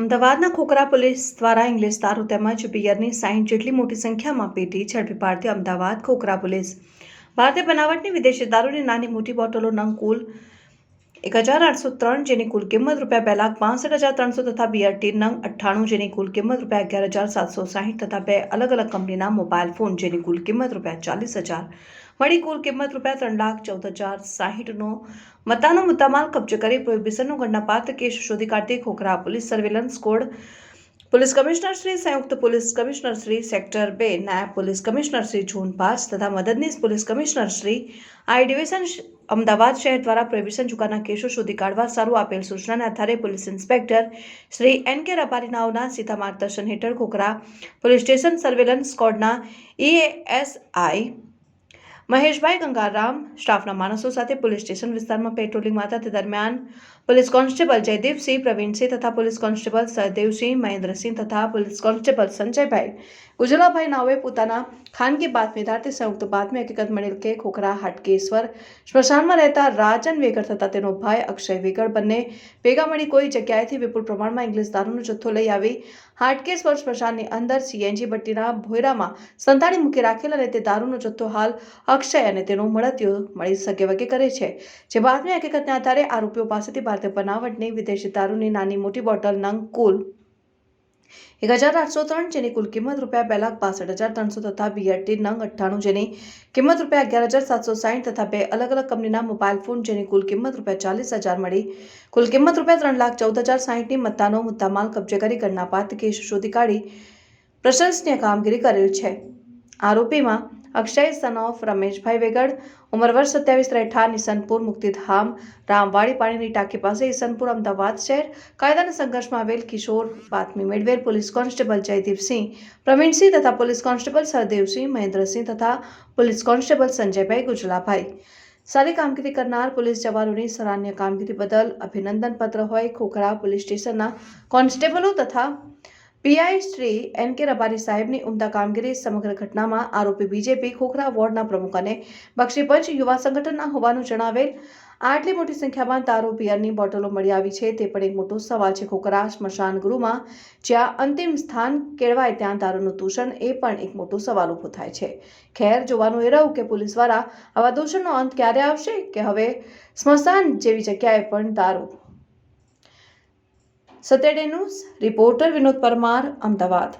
અમદાવાદના ખોખરા પોલીસ દ્વારા ઇંગ્લિશ દારૂ તેમજ બિયરની સાઈઠ જેટલી મોટી સંખ્યામાં પેટી ઝડપી પાડતી અમદાવાદ ખોખરા પોલીસ. ભારતીય બનાવટની વિદેશી દારૂની નાની મોટી બોટલો, નંગ કુલ એક હજાર આઠસો ત્રણ જેની કુલ કિંમત રૂપિયા બે લાખ પાંસઠ હજાર ત્રણસો તથા બીઆરટી નંગ અઠ્ઠાણું જેની કુલ કિંમત રૂપિયા અગિયાર હજાર સાતસો સાહીઠ તથા બે અલગ અલગ કંપનીના મોબાઈલ ફોન જેની કુલ કિંમત રૂપિયા ચાલીસ હજાર. મળી કુલ કિંમત રૂપિયા ત્રણ લાખ ચૌદ હજાર સાહીઠનો મતાનો મુદ્દામાલ કબજે કરી પ્રોહિબિશનનો ગણનાપાત્ર કેસ શોધી કાઢતી Khokhra police surveillance code police commissioner Shri, સંયુક્ત પોલીસ કમિશનર શ્રી, સેક્ટર બે, નાયબ પોલીસ કમિશનર શ્રી ઝોન પાંચ તથા મદદનીશ police commissioner Shri I division Ahmedabad શહેર દ્વારા પ્રોહિબિશન ચુકાના કેસો શોધી કાઢવા સારું આપેલ સૂચનાના આધારે પોલીસ ઇન્સ્પેક્ટર શ્રી એન કે રપારીનાઓના સીધા માર્ગદર્શન હેઠળ ખોખરા પોલીસ સ્ટેશન સર્વેલન્સ કોડના ઈએએસઆઈ મહેશભાઈ ગંગારામ, સ્ટાફના માણસો સાથે પોલીસ સ્ટેશન વિસ્તારમાં પેટ્રોલિંગમાં હતા તે દરમિયાન પોલીસ કોન્સ્ટેબલ જયદેવસિંહ પ્રવીણસિંહ તથા પોલીસ કોન્સ્ટેબલ સહદેવસિંહ, મહેન્દ્રસિંહ તથા પોલીસ કોન્સ્ટેબલ સંજયભાઈ ગુજલાભાઈ નાઓએ પોતાના ખાનગી બાતમીદારથી સંયુક્ત બાતમી હકીકત મળેલ કે ખોખરા હાટકેશ્વર સ્મશાનમાં રહેતા રાજન વેગડ તથા તેનો ભાઈ અક્ષય વેગડ બંને ભેગા મળી કોઈ જગ્યાએથી વિપુલ પ્રમાણમાં ઇંગ્લિશ દારૂનો જથ્થો લઈ આવી હાટકેશ્વર સ્મશાનની અંદર સીએનજી ભટ્ટીના ભોયરામાં સંતાડી મૂકી રાખેલ અને તે દારૂનો જથ્થો હાલ અક્ષય અને તેનું મળતિયો મળી શકે વગે કરે છે. જે બાતમી હકીકતના આધારે આરોપીઓ પાસેથી ભારતીય બનાવટની વિદેશી દારૂની નાની મોટી બોટલ નંગ કુલ એક હજાર આઠસો ત્રણ જેની કુલ કિંમત રૂપિયા બે લાખ બાસઠ હજાર ત્રણસો તથા બીઆરટી નંગ અઠ્ઠાણું જેની કિંમત રૂપિયા અગિયાર હજાર સાતસો સાઠ તથા બે અલગ અલગ કંપનીના મોબાઈલ ફોન જેની કુલ કિંમત રૂપિયા ચાલીસ હજાર મળી. કુલ કિંમત રૂપિયા ત્રણ લાખ ચૌદ હજાર સાહીઠની મત્તાનો મુદ્દામાલ કબજે કરી ગણનાપાત્ર કેસ શોધી કાઢી પ્રશંસનીય કામગીરી કરેલ છે. આરોપીમાં અક્ષય સન ઓફ રમેશભાઈ વેગડ, ઉંમર વર્ષ સત્યાવીસ રહેઠાણ નિસનપુર, મુક્તિધામ, રામવાડી, પાણીની ટાંકી પાસે ઈસનપુર, અમદાવાદ શહેર. કાયદાના સંઘર્ષમાં આવેલ કિશોર, બાતમી મેળવેલ પોલીસ કોન્સ્ટેબલ જયદીપસિંહ, પ્રવીણસિંહ તથા પોલીસ કોન્સ્ટેબલ સરદેવસિંહ, મહેન્દ્રસિંહ તથા પોલીસ કોન્સ્ટેબલ સંજયભાઈ ગુજલાભાઈ. સારી કામગીરી કરનાર પોલીસ જવાનોની સરાહનીય કામગીરી બદલ અભિનંદન પત્ર હોય ખોખરા પોલીસ સ્ટેશનના કોન્સ્ટેબલો તથા પીઆઈ શ્રી એન કે રબારી સાહેબની ઉમદા કામગીરી સમગ્ર ઘટનામાં આરોપી બીજેપી ખોખરા વોર્ડના પ્રમુખ અને બક્ષીપંચ યુવા સંગઠનના હોવાનું જણાવેલ. આટલી મોટી સંખ્યામાં દારૂ પિયરની બોટલો મળી આવી છે. તે પણ એક મોટો સવાલ છે. ખોખરા સ્મશાન ગૃહમાં જ્યાં અંતિમ સ્થાન કેળવાય ત્યાં દારૂનું દૂષણ એ પણ એક મોટો સવાલ ઊભો થાય છે. ખેર જોવાનું એ રહ્યું કે પોલીસ દ્વારા આવા દૂષણનો અંત ક્યારે આવશે? કે હવે સ્મશાન જેવી જગ્યાએ પણ દારૂ સત્યડે ન્યૂઝ રિપોર્ટર વિનોદ પરમાર અમદાવાદ.